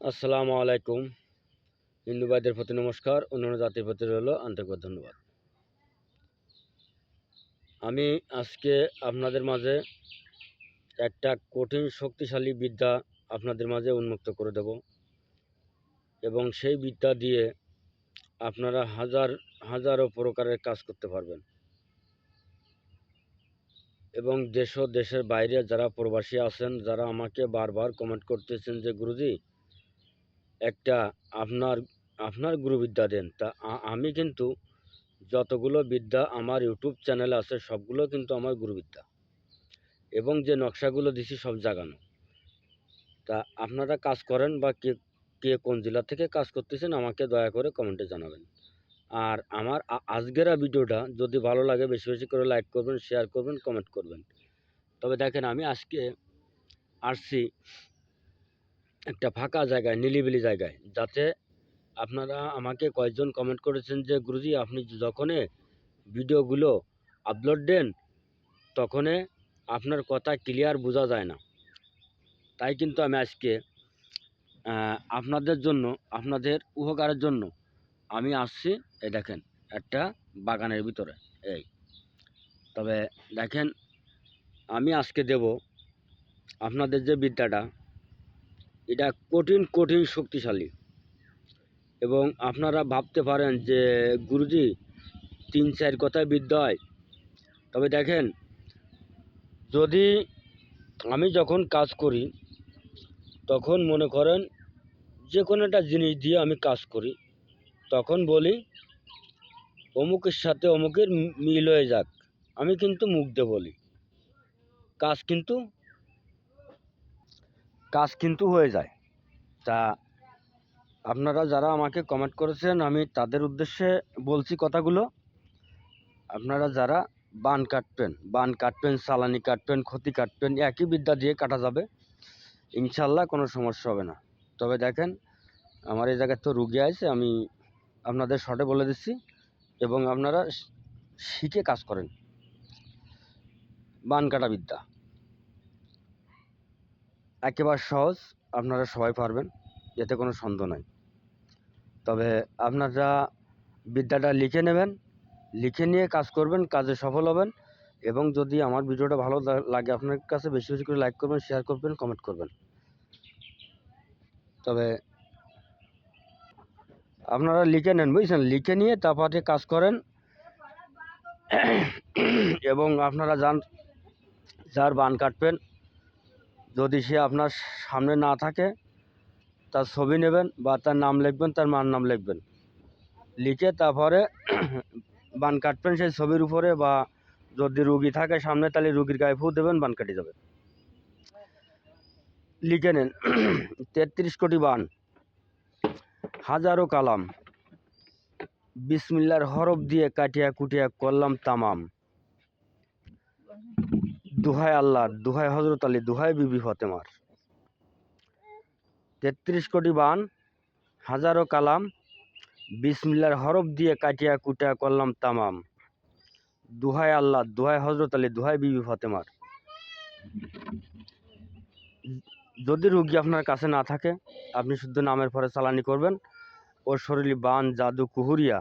আসসালামু আলাইকুম। হিন্দু ভাইদের প্রতি নমস্কার, অন্যান্য জাতির প্রতি রইল আন্তরিক ধন্যবাদ। আমি আজকে আপনাদের মাঝে একটা কঠিন শক্তিশালী বিদ্যা আপনাদের মাঝে উন্মুক্ত করে দেব এবং সেই বিদ্যা দিয়ে আপনারা হাজার, হাজারো প্রকারের কাজ করতে পারবেন। এবং দেশ দেশের বাইরে যারা প্রবাসী আছেন, যারা আমাকে বারবার কমেন্ট করতেছেন যে, গুরুজি একটা আপনার আপনার গুরুবিদ্যা দেন। তা আমি কিন্তু যতগুলো বিদ্যা আমার ইউটিউব চ্যানেল আছে, সবগুলো কিন্তু আমার গুরুবিদ্যা। এবং যে নকশাগুলো দিছি, সব জাগানো। তা আপনারা কাজ করেন বা কে কে কোন জেলা থেকে কাজ করতেছেন, আমাকে দয়া করে কমেন্টে জানাবেন। আর আমার আজকের ভিডিওটা যদি ভালো লাগে, বেশি বেশি করে লাইক করবেন, শেয়ার করবেন, কমেন্ট করবেন। তবে দেখেন, আমি আজকে আসছি একটা ফাঁকা জায়গায় নিলিবিলি জায়গায়, যাতে আপনারা আমাকে কয়েকজন কমেন্ট করেছেন যে, গুরুজি, আপনি যখনই ভিডিওগুলো আপলোড দেন, তখনই আপনার কথা ক্লিয়ার বোঝা যায় না। তাই কিন্তু আমি আজকে আপনাদের জন্য, আপনাদের উপকারের জন্য আমি আসছি, এই দেখেন, একটা বাগানের ভিতরে, এই। তবে দেখেন, আমি আজকে দেব আপনাদের যে বিদ্যাটা এটা কঠিন কঠিন, শক্তিশালী। এবং আপনারা ভাবতে পারেন যে, গুরুজি, তিন চার কথায় বিদ্যা হয়। তবে দেখেন, যদি আমি যখন কাজ করি, তখন মনে করেন যে কোনো একটা জিনিস দিয়ে আমি কাজ করি, তখন বলি, অমুকের সাথে অমুকের মিল হয়ে যাক। আমি কিন্তু মুখ দিয়ে বলি। কাজ কিন্তু কাজ কিন্তু হয়ে যায়। তা আপনারা যারা আমাকে কমেন্ট করেছেন, আমি তাদের উদ্দেশ্যে বলছি কথাগুলো। আপনারা যারা বান কাটবেন বান কাটবেন, চালানি কাটবেন, ক্ষতি কাটবেন, একই বিদ্যা দিয়ে কাটা যাবে, ইনশাল্লাহ কোনো সমস্যা হবে না। তবে দেখেন, আমার এই জায়গায় তো রুগী আছে, আমি আপনাদের শর্টে বলে দিচ্ছি এবং আপনারা শিখে কাজ করেন। বান কাটা বিদ্যা। একেবারে সহজ, আপনারা সবাই পারবেন, এতে কোনো সন্দেহ নাই। তবে আপনারা বিদ্যাটা লিখে নেবেন, লিখে নিয়ে কাজ করবেন, কাজে সফল হবেন এবং যদি আমার ভিডিওটা ভালো লাগে আপনার কাছে, বেশি বেশি করে লাইক করবেন শেয়ার করবেন কমেন্ট করবেন। তবে আপনারা লিখে নেন, বুঝছেন? লিখে নিয়ে তারপরে কাজ করেন। এবং আপনারা যান, যার বান কাটবেন যদি সে আপনার সামনে না থাকে, তার ছবি নেবেন বা তার নাম লিখবেন, তার মার নাম লিখবেন। লিখে তারপরে বান কাটবেন সেই ছবির উপরে বা যদি রুগী থাকে সামনে, তাহলে রুগীর গায়ে ফু দেবেন, বান কাটি যাবে। লিখে নেন। তেত্রিশ কোটি বান। হাজারো কালাম। বিসমিল্লার হরফ দিয়ে কাটিয়া কুটিয়া করলাম তামাম। দুহাই আল্লাহ দুহাই হজরত আলী দুহাই বিবি ফতেমার। তেত্রিশ কোটি বান, হাজারো কালাম, বিসমিল্লার হরফ দিয়ে কাটিয়া কুটিয়া করলাম তামাম। দুহাই আল্লাহ দুহাই হজরত আলী দুহাই বিবি ফতেমার। যদি রুগী আপনার কাছে না থাকে, আপনি শুদ্ধ নামের পরে চালানি করবেন। ওর শরীরে বান, জাদু, কুহুরিয়া,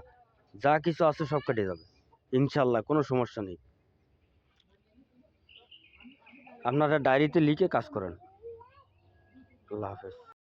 যা কিছু আছে সব কেটে যাবে। ইনশাল্লাহ কোনো সমস্যা নেই। আপনারা ডায়েরিতে লিখে কাজ করেন। আল্লাহ হাফেজ।